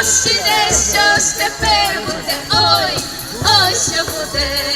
Ось іде, що ж тепер буде, ой, ой, що буде.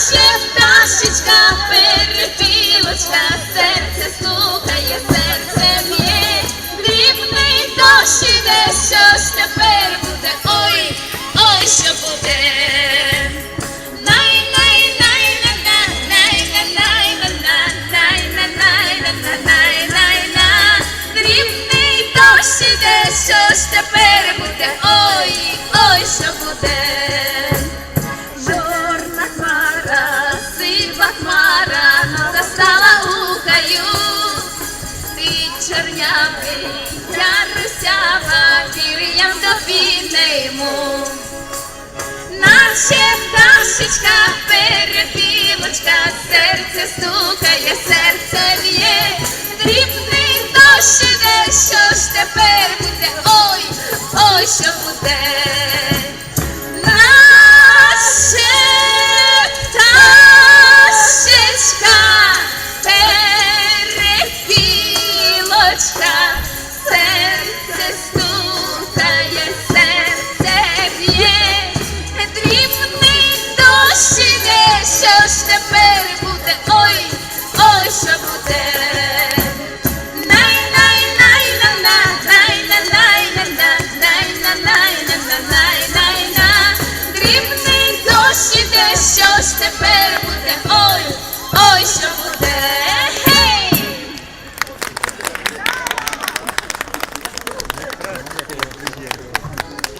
ще пташечка, перепілочка, серце стукає, серце б'є, дрібний дощ іде, що ж тепер буде, ой, ой, що буде. Дрібний дощ іде, що ж тепер буде, ой, ой, що буде. чернявий, я русява, вір'ям до біднейму. Наші пташечка Just a.